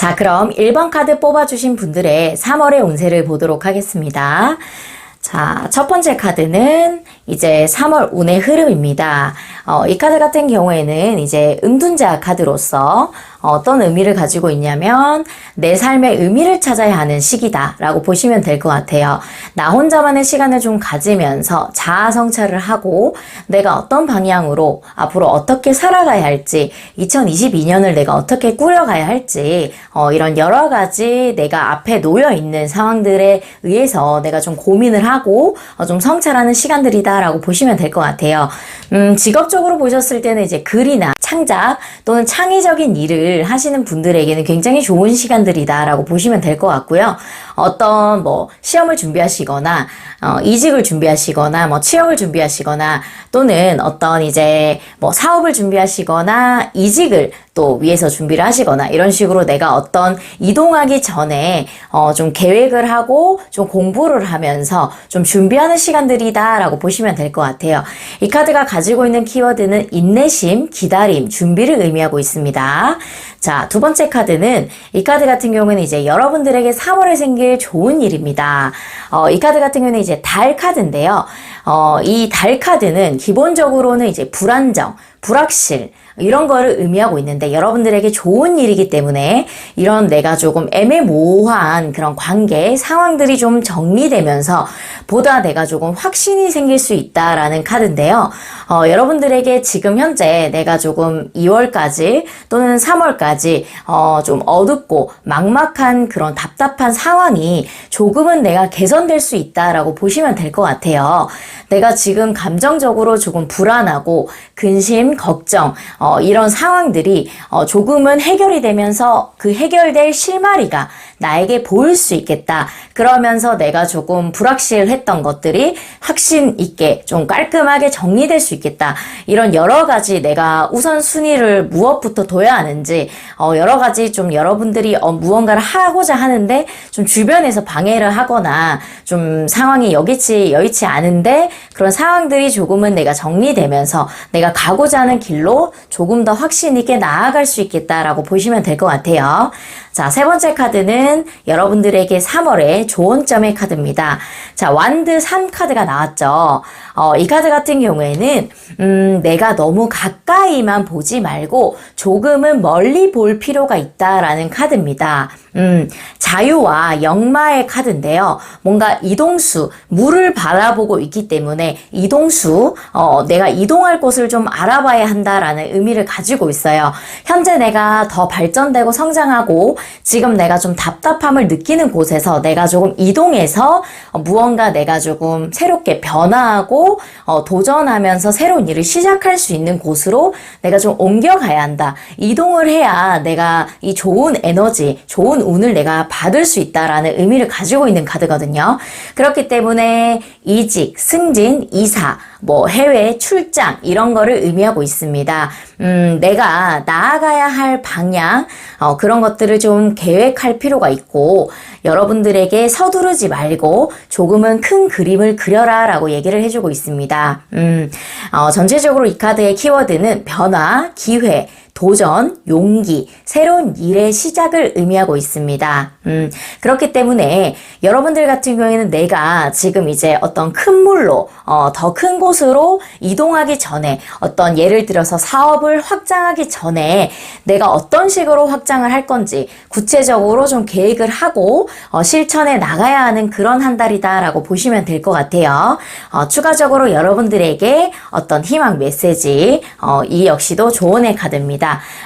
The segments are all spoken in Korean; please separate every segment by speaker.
Speaker 1: 자, 그럼 1번 카드 뽑아주신 분들의 3월의 운세를 보도록 하겠습니다. 자, 첫 번째 카드는 이제 3월 운의 흐름입니다. 어, 이 카드 같은 경우에는 이제 은둔자 카드로서 어떤 의미를 가지고 있냐면 내 삶의 의미를 찾아야 하는 시기다라고 보시면 될 것 같아요. 나 혼자만의 시간을 좀 가지면서 자아 성찰을 하고 내가 어떤 방향으로 앞으로 어떻게 살아가야 할지 2022년을 내가 어떻게 꾸려가야 할지 어, 이런 여러 가지 내가 앞에 놓여 있는 상황들에 의해서 내가 좀 고민을 하고 어, 좀 성찰하는 시간들이다라고 보시면 될 것 같아요. 음, 직업 적으로 보셨을 때는 이제 글이나 창작 또는 창의적인 일을 하시는 분들에게는 굉장히 좋은 시간들이다라고 보시면 될 것 같고요. 어떤 뭐 시험을 준비하시거나 어, 이직을 준비하시거나 뭐 취업을 준비하시거나 또는 어떤 이제 뭐 사업을 준비하시거나 이직을 또 위해서 준비를 하시거나 이런 식으로 내가 어떤 이동하기 전에 어, 좀 계획을 하고 좀 공부를 하면서 좀 준비하는 시간들이다라고 보시면 될 것 같아요. 이 카드가 가지고 있는 키워드는 인내심, 기다림, 준비를 의미하고 있습니다. 자, 두 번째 카드는 이 카드 같은 경우는 이제 여러분들에게 3월에 생길 좋은 일입니다. 어, 이 카드 같은 경우는 이제 달 카드인데요. 어, 이 달 카드는 기본적으로는 이제 불안정, 불확실, 이런 거를 의미하고 있는데 여러분들에게 좋은 일이기 때문에 이런 내가 조금 애매모호한 그런 관계, 상황들이 좀 정리되면서 보다 내가 조금 확신이 생길 수 있다라는 카드인데요. 어, 여러분들에게 지금 현재 내가 조금 2월까지 또는 3월까지 어, 좀 어둡고 막막한 그런 답답한 상황이 조금은 내가 개선될 수 있다라고 보시면 될 것 같아요. 내가 지금 감정적으로 조금 불안하고 근심, 걱정, 어, 이런 상황들이 어, 조금은 해결이 되면서 그 해결될 실마리가 나에게 보일 수 있겠다. 그러면서 내가 조금 불확실했던 것들이 확신 있게 좀 깔끔하게 정리될 수 있겠다. 이런 여러 가지 내가 우선순위를 무엇부터 둬야 하는지 어, 여러 가지 좀 여러분들이 어, 무언가를 하고자 하는데 좀 주변에서 방해를 하거나 좀 상황이 여기치 여의치 않은데 그런 상황들이 조금은 내가 정리되면서 내가 가고자 하는 길로 조금 더 확신 있게 나아갈 수 있겠다라고 보시면 될 것 같아요. 자, 세 번째 카드는 여러분들에게 3월의 좋은 점의 카드입니다. 자, 완드 3 카드가 나왔죠. 어, 이 카드 같은 경우에는, 음, 내가 너무 가까이만 보지 말고 조금은 멀리 볼 필요가 있다라는 카드입니다. 음, 자유와 역마의 카드인데요. 뭔가 이동수, 물을 바라보고 있기 때문에 이동수, 어, 내가 이동할 곳을 좀 알아봐야 한다라는 의미를 가지고 있어요. 현재 내가 더 발전되고 성장하고 지금 내가 좀 답답함을 느끼는 곳에서 내가 조금 이동해서 어, 무언가 내가 조금 새롭게 변화하고 어, 도전하면서 새로운 일을 시작할 수 있는 곳으로 내가 좀 옮겨가야 한다. 이동을 해야 내가 이 좋은 에너지, 좋은 운을 내가 받을 수 있다라는 의미를 가지고 있는 카드거든요. 그렇기 때문에 이직, 승진, 이사, 뭐 해외 출장 이런 거를 의미하고 있습니다. 음, 내가 나아가야 할 방향 어, 그런 것들을 좀 계획할 필요가 있고 여러분들에게 서두르지 말고 조금은 큰 그림을 그려라라고 얘기를 해주고 있습니다. 음, 어, 전체적으로 이 카드의 키워드는 변화, 기회, 도전, 용기, 새로운 일의 시작을 의미하고 있습니다. 음, 그렇기 때문에 여러분들 같은 경우에는 내가 지금 이제 어떤 큰 물로, 어, 더 큰 곳으로 이동하기 전에 어떤 예를 들어서 사업을 확장하기 전에 내가 어떤 식으로 확장을 할 건지 구체적으로 좀 계획을 하고 어, 실천해 나가야 하는 그런 한 달이다라고 보시면 될 것 같아요. 어, 추가적으로 여러분들에게 어떤 희망 메시지, 어, 이 역시도 조언의 카드입니다.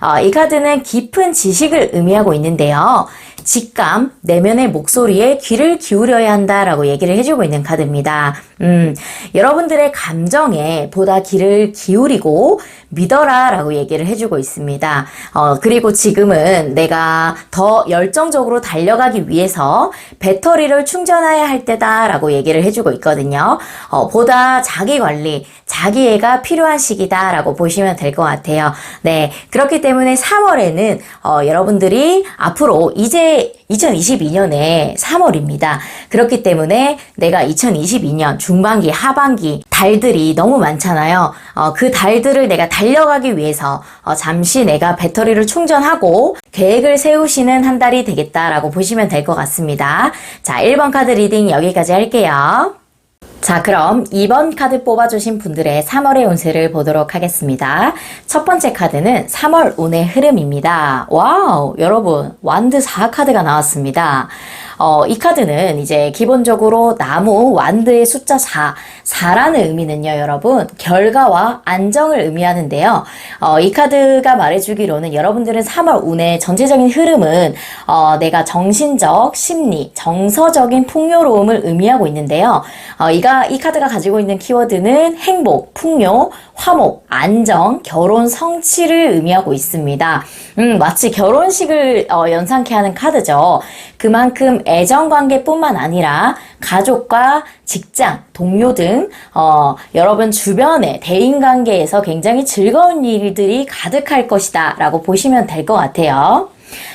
Speaker 1: 어, 이 카드는 깊은 지식을 의미하고 있는데요. 직감, 내면의 목소리에 귀를 기울여야 한다라고 얘기를 해주고 있는 카드입니다. 음, 여러분들의 감정에 보다 귀를 기울이고 믿어라 라고 얘기를 해주고 있습니다. 어, 그리고 지금은 내가 더 열정적으로 달려가기 위해서 배터리를 충전해야 할 때다 라고 얘기를 해주고 있거든요. 어, 보다 자기 관리, 자기애가 필요한 시기다 라고 보시면 될 것 같아요. 네. 그렇기 때문에 3월에는 어, 여러분들이 앞으로 이제 2022년에 3월입니다. 그렇기 때문에 내가 2022년 중반기, 하반기 달들이 너무 많잖아요. 어, 그 달들을 내가 달 려가기 위해서 어, 잠시 내가 배터리를 충전하고 계획을 세우시는 한 달이 되겠다라고 보시면 될 것 같습니다. 자, 1번 카드 리딩 여기까지 할게요. 자, 그럼 2번 카드 뽑아주신 분들의 3월의 운세를 보도록 하겠습니다. 첫 번째 카드는 3월 운의 흐름입니다. 와우, 여러분, 완드 4 카드가 나왔습니다. 어, 이 카드는 이제 기본적으로 나무 완드의 숫자 4, 4라는 의미는요, 여러분, 결과와 안정을 의미하는데요. 어, 이 카드가 말해주기로는 여러분들은 3월 운의 전체적인 흐름은 어, 내가 정신적, 심리, 정서적인 풍요로움을 의미하고 있는데요. 어, 이가, 이 카드가 가지고 있는 키워드는 행복, 풍요, 화목, 안정, 결혼, 성취를 의미하고 있습니다. 음, 마치 결혼식을 어, 연상케 하는 카드죠. 그만큼 애정 관계뿐만 아니라 가족과 직장, 동료 등 어, 여러분 주변의 대인 관계에서 굉장히 즐거운 일들이 가득할 것이다 라고 보시면 될 것 같아요.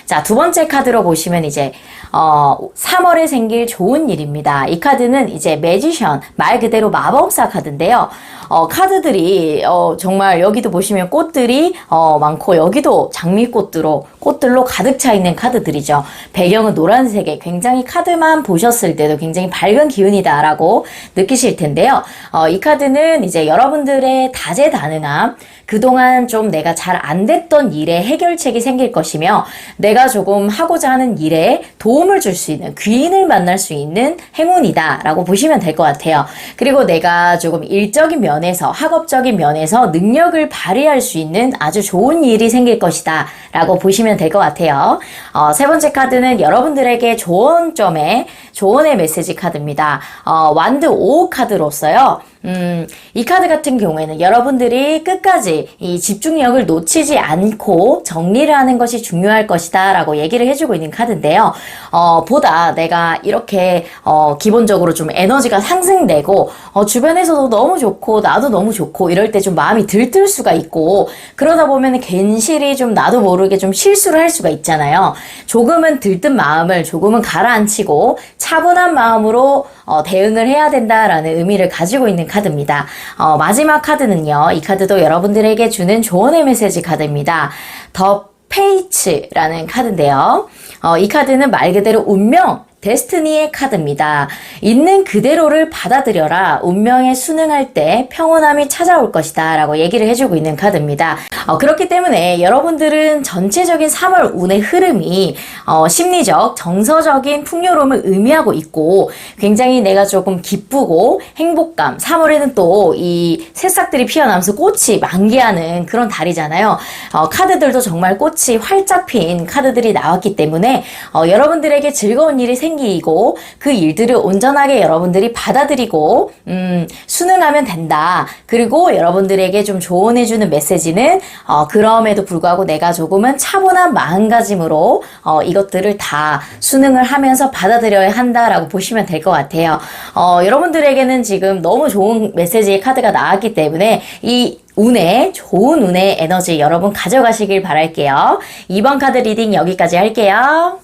Speaker 1: 자, 두 번째 카드로 보시면 이제 어, 3월에 생길 좋은 일입니다. 이 카드는 이제 매지션, 말 그대로 마법사 카드인데요. 어, 카드들이 어, 정말 여기도 보시면 꽃들이 어, 많고 여기도 장미꽃으로 꽃들로 가득 차 있는 카드들이죠. 배경은 노란색에 굉장히 카드만 보셨을 때도 굉장히 밝은 기운이다라고 느끼실 텐데요. 어, 이 카드는 이제 여러분들의 다재다능함, 그동안 좀 내가 잘 안 됐던 일에 해결책이 생길 것이며 내가 조금 하고자 하는 일에 도움을 줄 수 있는 귀인을 만날 수 있는 행운이다 라고 보시면 될 것 같아요. 그리고 내가 조금 일적인 면에서 학업적인 면에서 능력을 발휘할 수 있는 아주 좋은 일이 생길 것이다 라고 보시면 될 것 같아요. 어, 세 번째 카드는 여러분들에게 좋은 점에 조언의 메시지 카드입니다. 어, 완드 5 카드로서요. 음, 이 카드 같은 경우에는 여러분들이 끝까지 이 집중력을 놓치지 않고 정리를 하는 것이 중요할 것이다 라고 얘기를 해주고 있는 카드인데요. 어, 보다 내가 이렇게, 어, 기본적으로 좀 에너지가 상승되고, 어, 주변에서도 너무 좋고, 나도 너무 좋고, 이럴 때 좀 마음이 들뜰 수가 있고, 그러다 보면 괜시리 좀 나도 모르게 좀 실수를 할 수가 있잖아요. 조금은 들뜬 마음을 조금은 가라앉히고, 차분한 마음으로 어, 대응을 해야 된다라는 의미를 가지고 있는 카드입니다. 어, 마지막 카드는요. 이 카드도 여러분들에게 주는 조언의 메시지 카드입니다. 더 페이츠라는 카드인데요. 어, 이 카드는 말 그대로 운명, 데스티니의 카드입니다. 있는 그대로를 받아들여라. 운명에 순응할 때 평온함이 찾아올 것이다. 라고 얘기를 해주고 있는 카드입니다. 어, 그렇기 때문에 여러분들은 전체적인 3월 운의 흐름이 어, 심리적, 정서적인 풍요로움을 의미하고 있고 굉장히 내가 조금 기쁘고 행복감. 3월에는 또 이 새싹들이 피어나면서 꽃이 만개하는 그런 달이잖아요. 어, 카드들도 정말 꽃이 활짝 핀 카드들이 나왔기 때문에 어, 여러분들에게 즐거운 일이 생 기고 그 일들을 온전하게 여러분들이 받아들이고 음, 수능하면 된다. 그리고 여러분들에게 좀 조언해주는 메시지는 어, 그럼에도 불구하고 내가 조금은 차분한 마음가짐으로 어, 이것들을 다 수능을 하면서 받아들여야 한다라고 보시면 될 것 같아요. 어, 여러분들에게는 지금 너무 좋은 메시지의 카드가 나왔기 때문에 이 운의 좋은 운의 에너지 여러분 가져가시길 바랄게요. 2번 카드 리딩 여기까지 할게요.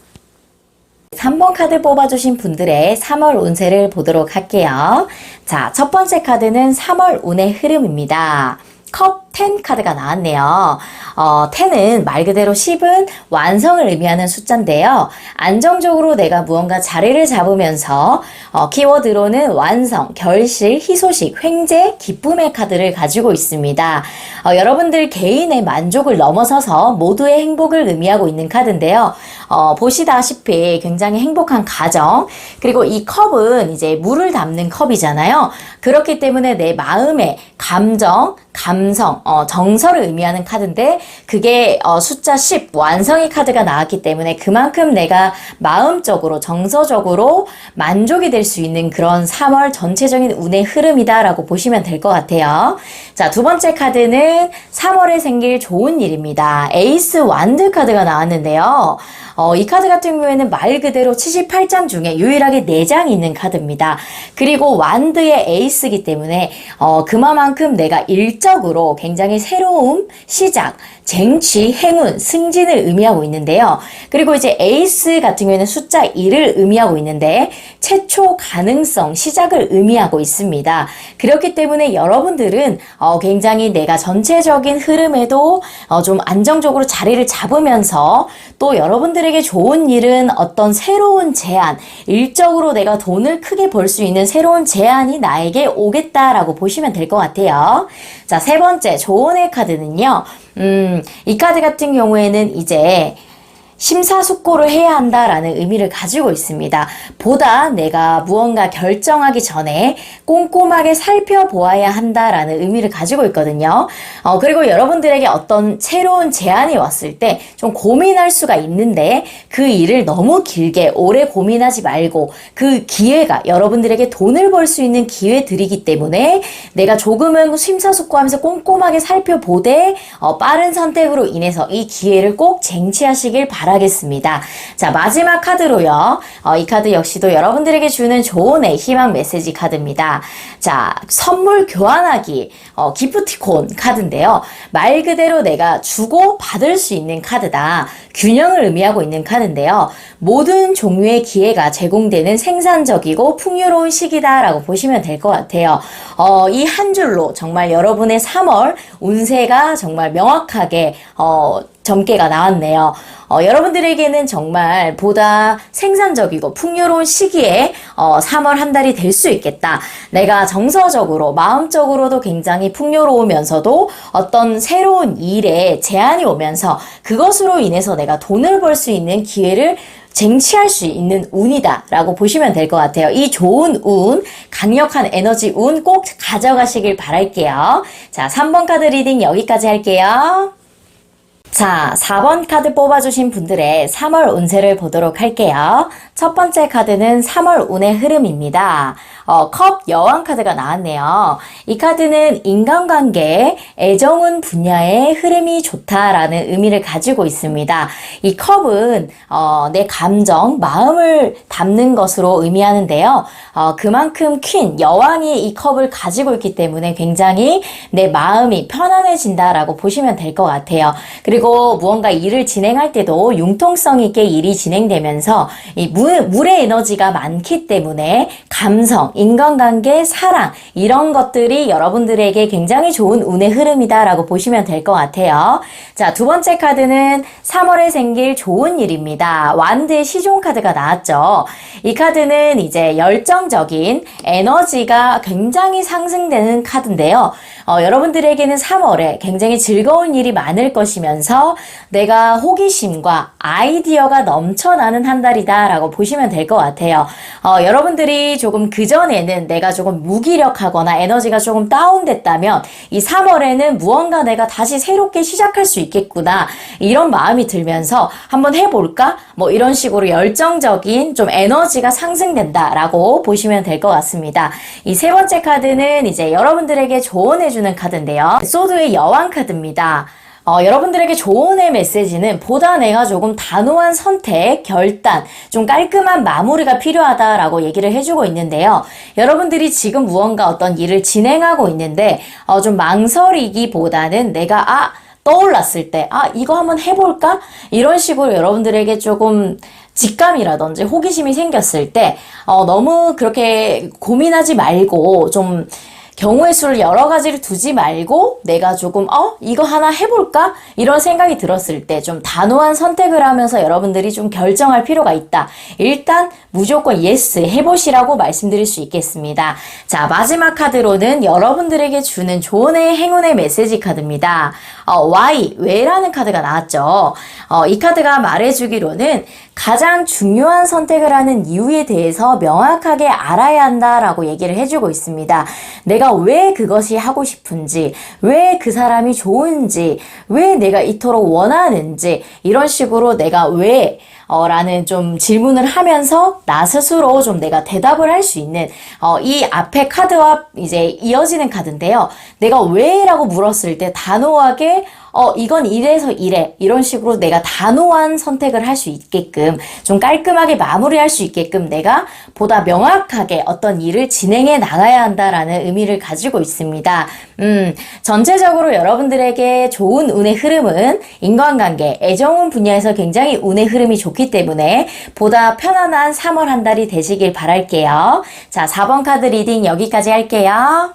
Speaker 1: 3번 카드 뽑아주신 분들의 3월 운세를 보도록 할게요. 자, 첫 번째 카드는 3월 운의 흐름입니다. 컵 10 카드가 나왔네요. 어, 10은 말 그대로 10은 완성을 의미하는 숫자인데요. 안정적으로 내가 무언가 자리를 잡으면서 어, 키워드로는 완성, 결실, 희소식, 횡재, 기쁨의 카드를 가지고 있습니다. 어, 여러분들 개인의 만족을 넘어서서 모두의 행복을 의미하고 있는 카드인데요. 어, 보시다시피 굉장히 행복한 가정, 그리고 이 컵은 이제 물을 담는 컵이잖아요. 그렇기 때문에 내 마음의 감정, 감성, 어, 정서를 의미하는 카드인데 그게 어, 숫자 10 완성의 카드가 나왔기 때문에 그만큼 내가 마음적으로 정서적으로 만족이 될 수 있는 그런 3월 전체적인 운의 흐름이다라고 보시면 될 것 같아요. 자, 두 번째 카드는 3월에 생길 좋은 일입니다. 에이스 완드 카드가 나왔는데요. 어, 이 카드 같은 경우에는 말 그대로 78장 중에 유일하게 4장이 있는 카드입니다. 그리고 완드의 에이스이기 때문에 어, 그만큼 내가 일 일적으로 굉장히 새로운 시작, 쟁취, 행운, 승진을 의미하고 있는데요. 그리고 이제 에이스 같은 경우에는 숫자 1을 의미하고 있는데 최초 가능성, 시작을 의미하고 있습니다. 그렇기 때문에 여러분들은 어, 굉장히 내가 전체적인 흐름에도 어, 좀 안정적으로 자리를 잡으면서 또 여러분들에게 좋은 일은 어떤 새로운 제안, 일적으로 내가 돈을 크게 벌 수 있는 새로운 제안이 나에게 오겠다라고 보시면 될 것 같아요. 자, 세 번째, 조언의 카드는요. 음, 이 카드 같은 경우에는 이제 심사숙고를 해야 한다라는 의미를 가지고 있습니다. 보다 내가 무언가 결정하기 전에 꼼꼼하게 살펴보아야 한다라는 의미를 가지고 있거든요. 어, 그리고 여러분들에게 어떤 새로운 제안이 왔을 때 좀 고민할 수가 있는데 그 일을 너무 길게 오래 고민하지 말고 그 기회가 여러분들에게 돈을 벌 수 있는 기회들이기 때문에 내가 조금은 심사숙고하면서 꼼꼼하게 살펴보되 어, 빠른 선택으로 인해서 이 기회를 꼭 쟁취하시길 바 라겠습니다. 자 마지막 카드로요. 어, 이 카드 역시도 여러분들에게 주는 조언의 희망 메시지 카드입니다. 자 선물 교환하기 어, 기프티콘 카드인데요. 말 그대로 내가 주고 받을 수 있는 카드다. 균형을 의미하고 있는 카드인데요. 모든 종류의 기회가 제공되는 생산적이고 풍요로운 시기다라고 보시면 될 것 같아요. 어, 이 한 줄로 정말 여러분의 3월 운세가 정말 명확하게 어, 점괘가 나왔네요. 어, 여러분 들에게는 정말 보다 생산적이고 풍요로운 시기에 어, 3월 한 달이 될 수 있겠다. 내가 정서적으로, 마음적으로도 굉장히 풍요로우면서도 어떤 새로운 일에 제한이 오면서 그것으로 인해서 내가 돈을 벌 수 있는 기회를 쟁취할 수 있는 운이다 라고 보시면 될 것 같아요. 이 좋은 운, 강력한 에너지 운 꼭 가져가시길 바랄게요. 자, 3번 카드 리딩 여기까지 할게요. 자, 4번 카드 뽑아주신 분들의 3월 운세를 보도록 할게요. 첫 번째 카드는 3월 운의 흐름입니다. 어, 컵 여왕 카드가 나왔네요. 이 카드는 인간관계, 애정운 분야의 흐름이 좋다라는 의미를 가지고 있습니다. 이 컵은 어, 내 감정, 마음을 담는 것으로 의미하는데요. 어, 그만큼 퀸, 여왕이 이 컵을 가지고 있기 때문에 굉장히 내 마음이 편안해진다라고 보시면 될 것 같아요. 그리고 무언가 일을 진행할 때도 융통성 있게 일이 진행되면서 이 물, 물의 에너지가 많기 때문에 감성, 인간관계, 사랑 이런 것들이 여러분들에게 굉장히 좋은 운의 흐름이다라고 보시면 될 것 같아요. 자, 두 번째 카드는 3월에 생길 좋은 일입니다. 완드의 시종 카드가 나왔죠. 이 카드는 이제 열정적인 에너지가 굉장히 상승되는 카드인데요. 어, 여러분들에게는 3월에 굉장히 즐거운 일이 많을 것이면서 내가 호기심과 아이디어가 넘쳐나는 한 달이다라고 보시면 될 것 같아요. 어, 여러분들이 조금 그전에는 내가 조금 무기력하거나 에너지가 조금 다운됐다면 이 3월에는 무언가 내가 다시 새롭게 시작할 수 있겠구나 이런 마음이 들면서 한번 해볼까? 뭐 이런 식으로 열정적인 좀 에너지가 상승된다라고 보시면 될 것 같습니다. 이 세 번째 카드는 이제 여러분들에게 조언해주는 카드인데요. 소드의 여왕 카드입니다. 어, 여러분들에게 조언의 메시지는 보다 내가 조금 단호한 선택, 결단, 좀 깔끔한 마무리가 필요하다라고 얘기를 해주고 있는데요. 여러분들이 지금 무언가 어떤 일을 진행하고 있는데, 어, 좀 망설이기보다는 내가, 아, 떠올랐을 때, 아, 이거 한번 해볼까? 이런 식으로 여러분들에게 조금 직감이라든지 호기심이 생겼을 때, 어, 너무 그렇게 고민하지 말고 좀 경우의 수를 여러 가지를 두지 말고 내가 조금 어 이거 하나 해볼까 이런 생각이 들었을 때 좀 단호한 선택을 하면서 여러분들이 좀 결정할 필요가 있다. 일단 무조건 예스 해보시라고 말씀드릴 수 있겠습니다. 자 마지막 카드로는 여러분들에게 주는 조언의 행운의 메시지 카드입니다. 어, Y 왜라는 카드가 나왔죠. 어, 이 카드가 말해주기로는 가장 중요한 선택을 하는 이유에 대해서 명확하게 알아야 한다라고 얘기를 해주고 있습니다. 왜 그것이 하고 싶은지, 왜 그 사람이 좋은지, 왜 내가 이토록 원하는지, 이런 식으로 내가 왜, 어, 라는 좀 질문을 하면서 나 스스로 좀 내가 대답을 할 수 있는, 어, 이 앞에 카드와 이제 이어지는 카드인데요. 내가 왜? 라고 물었을 때 단호하게 어, 이건 이래서 이래. 이런 식으로 내가 단호한 선택을 할 수 있게끔, 좀 깔끔하게 마무리할 수 있게끔 내가 보다 명확하게 어떤 일을 진행해 나가야 한다라는 의미를 가지고 있습니다. 음, 전체적으로 여러분들에게 좋은 운의 흐름은 인간관계, 애정운 분야에서 굉장히 운의 흐름이 좋기 때문에 보다 편안한 3월 한 달이 되시길 바랄게요. 자, 4번 카드 리딩 여기까지 할게요.